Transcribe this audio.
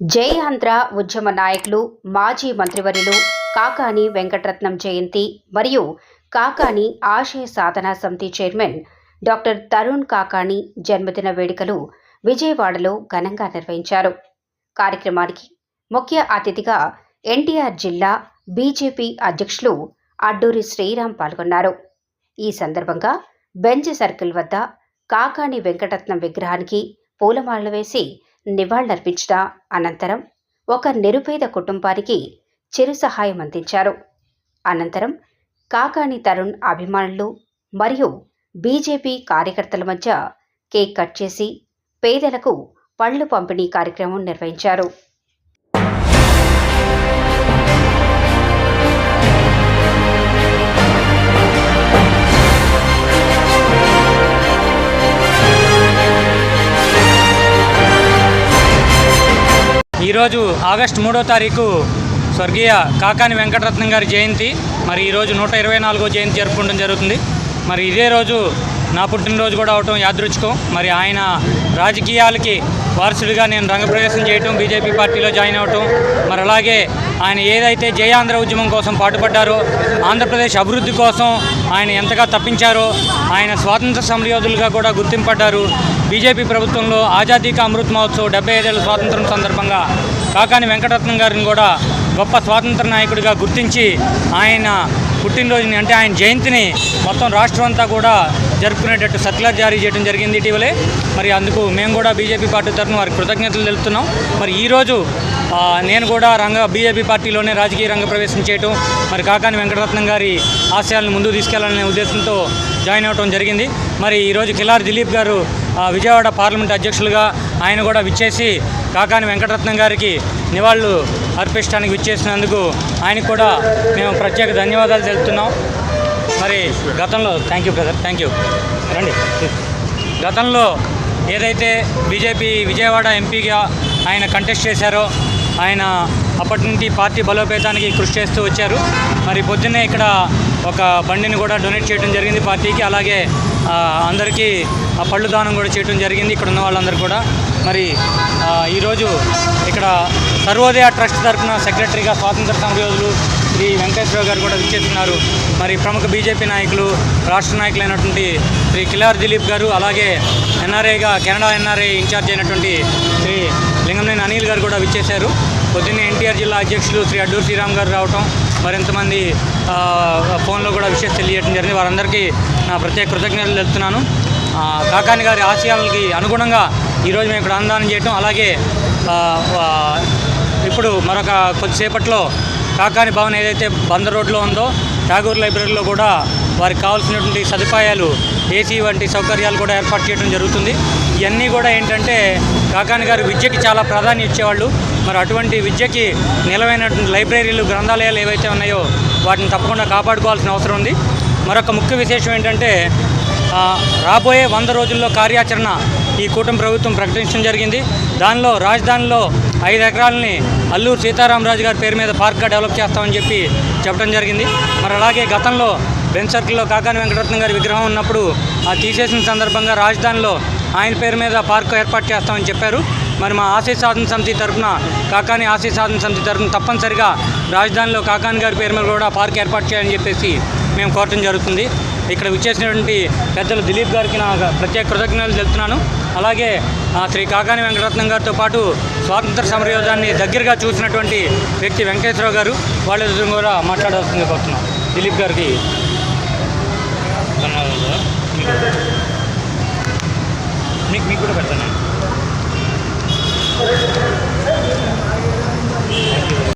జై ఆంధ్ర ఉద్యమ నాయకులు మాజీ మంత్రివర్యులు కాకాని వెంకటరత్నం జయంతి మరియు కాకాని ఆశయ సాధనా సమితి చైర్మన్ డాక్టర్ తరుణ్ కాకాని జన్మదిన వేడుకలు విజయవాడలో ఘనంగా నిర్వహించారు. కార్యక్రమానికి ముఖ్య అతిథిగా ఎన్టీఆర్ జిల్లా బీజేపీ అధ్యక్షులు అడ్డూరి శ్రీరామ్ పాల్గొన్నారు. ఈ సందర్భంగా బెంచ్ సర్కిల్ వద్ద కాకాని వెంకటరత్నం విగ్రహానికి పూలమాలలు వేసి నివాళులర్పించిన అనంతరం ఒక నిరుపేద కుటుంబానికి చిరు సహాయం అందించారు. అనంతరం కాకాని తరుణ్ అభిమానులు మరియు బీజేపీ కార్యకర్తల మధ్య కేక్ కట్ చేసి పేదలకు పళ్ళు పంపిణీ కార్యక్రమం నిర్వహించారు. ఈరోజు ఆగస్టు మూడో తారీఖు స్వర్గీయ కాకాని వెంకటరత్నం గారి జయంతి. మరి ఈరోజు నూట ఇరవై నాలుగో జయంతి జరుపుకోవడం జరుగుతుంది. మరి ఇదే రోజు నా పుట్టినరోజు కూడా అవటం యాదృచ్ఛికం. మరి ఆయన రాజకీయాలకి వారసుడిగా నేను రంగప్రవేశం చేయటం బీజేపీ పార్టీలో జాయిన్ అవ్వటం మరి అలాగే ఆయన ఏదైతే జయాంధ్ర ఉద్యమం కోసం పాటుపడ్డారో ఆంధ్రప్రదేశ్ అభివృద్ధి కోసం ఆయన ఎంతగా తప్పించారో ఆయన స్వాతంత్ర సమరయోధులుగా కూడా గుర్తింపడ్డారు. బీజేపీ ప్రభుత్వంలో ఆజాదీకా అమృత్ మహోత్సవ్ డెబ్బై ఐదేళ్ళ స్వాతంత్రం సందర్భంగా కాకాని వెంకటరత్నం గారిని కూడా గొప్ప స్వాతంత్ర నాయకుడిగా గుర్తించి ఆయన పుట్టినరోజుని అంటే ఆయన జయంతిని మొత్తం రాష్ట్రం అంతా కూడా జరుపుకునేటట్టు సర్క్యులర్ జారీ చేయడం జరిగింది ఇటీవలే. మరి అందుకు మేము కూడా బీజేపీ పార్టీ తరఫున వారికి కృతజ్ఞతలు తెలుపుతున్నాం. మరి ఈరోజు నేను కూడా రంగ బీజేపీ పార్టీలోనే రాజకీయ రంగ ప్రవేశం చేయటం మరి కాకాని వెంకటరత్నం గారి ఆశయాలను ముందుకు తీసుకెళ్ళాలనే ఉద్దేశంతో జాయిన్ అవ్వడం జరిగింది. మరి ఈరోజు కిలార్ దిలీప్ గారు విజయవాడ పార్లమెంట్ అధ్యక్షులుగా ఆయన కూడా విచ్చేసి కాకాని వెంకటరత్నం గారికి నివాళులు అర్పించడానికి విచ్చేసినందుకు ఆయనకు కూడా మేము ప్రత్యేక ధన్యవాదాలు తెలుపుతున్నాం. మరి గతంలో thank you brother thank you రండి. గతంలో ఏదైతే బీజేపీ విజయవాడ ఎంపీగా ఆయన కంటెస్ట్ చేశారో ఆయన అప్పటి నుండి పార్టీ బలోపేతానికి కృషి చేస్తూ వచ్చారు. మరి పొద్దున్నే ఇక్కడ ఒక బండిని కూడా డొనేట్ చేయడం జరిగింది పార్టీకి. అలాగే అందరికీ ఆ పళ్ళు దానం కూడా చేయడం జరిగింది ఇక్కడ ఉన్న వాళ్ళందరూ కూడా. మరి ఈరోజు ఇక్కడ సర్వోదయ ట్రస్ట్ తరఫున సెక్రటరీగా స్వాతంత్ర సమరయోధులు శ్రీ వెంకటేశ్వరరావు గారు కూడా విచ్చేస్తున్నారు. మరి ప్రముఖ బీజేపీ నాయకులు రాష్ట్ర నాయకులు అయినటువంటి శ్రీ కిలార్ దిలీప్ గారు అలాగే ఎన్ఆర్ఏగా కెనడా ఎన్ఆర్ఐ ఇన్ఛార్జ్ అయినటువంటి శ్రీ లింగంనేని అనిల్ గారు కూడా విచ్చేశారు. పొద్దున్నే ఎన్టీఆర్ జిల్లా అధ్యక్షులు శ్రీ అడ్డూరు శ్రీరామ్ గారు రావటం మరింతమంది ఫోన్లో కూడా విషయం తెలియజేయడం జరిగింది. వారందరికీ నా ప్రత్యేక కృతజ్ఞతలు తెలుపుతున్నాను. కాకాని గారి ఆశయాలకి అనుగుణంగా ఈరోజు మేము ఇక్కడ ఆందోళన చేయటం అలాగే ఇప్పుడు మరొక కొద్దిసేపట్లో కాకాని భవన్ ఏదైతే బందర్ రోడ్లో ఉందో ఠాగూర్ లైబ్రరీలో కూడా వారికి కావాల్సినటువంటి సదుపాయాలు ఏసీ వంటి సౌకర్యాలు కూడా ఏర్పాటు చేయడం జరుగుతుంది. ఇవన్నీ కూడా ఏంటంటే కాకాని గారు విద్యకి చాలా ప్రాధాన్యం ఇచ్చేవాళ్ళు. మరి అటువంటి విద్యకి నిలవైనటువంటి లైబ్రరీలు గ్రంథాలయాలు ఏవైతే ఉన్నాయో వాటిని తప్పకుండా కాపాడుకోవాల్సిన అవసరం ఉంది. మరొక ముఖ్య విశేషం ఏంటంటే రాబోయే వంద రోజుల్లో కార్యాచరణ ఈ కూటమి ప్రభుత్వం ప్రకటించడం జరిగింది. దానిలో రాజధానిలో ఐదు ఎకరాలని అల్లూరు సీతారామరాజు గారి పేరు మీద పార్క్గా డెవలప్ చేస్తామని చెప్పి చెప్పడం జరిగింది. మరి అలాగే గతంలో బెంచ్ సర్కిల్లో కాకాని వెంకటరత్నం గారి విగ్రహం ఉన్నప్పుడు ఆ తీసేసిన సందర్భంగా రాజధానిలో ఆయన పేరు మీద పార్క్ ఏర్పాటు చేస్తామని చెప్పారు. మరి మా ఆశయ సాధన సమితి తరఫున కాకాని ఆశయ సాధన సమితి తరఫున తప్పనిసరిగా రాజధానిలో కాకాని గారి పేరు మీద కూడా పార్క్ ఏర్పాటు చేయాలని చెప్పేసి మేము కోరటం జరుగుతుంది. ఇక్కడ విచ్చేసినటువంటి పెద్దలు దిలీప్ గారికి నా ప్రత్యేక కృతజ్ఞతలు తెలుపుతున్నాను. అలాగే ఆ, శ్రీ కాకాని వెంకటరత్నం గారితో పాటు స్వాతంత్ర సమరయోధాన్ని దగ్గరగా చూసినటువంటి వ్యక్తి వెంకటేశ్వరరావు గారు వాళ్ళ కూడా మాట్లాడాల్సింది కోరుతున్నాను. దిలీప్ గారికి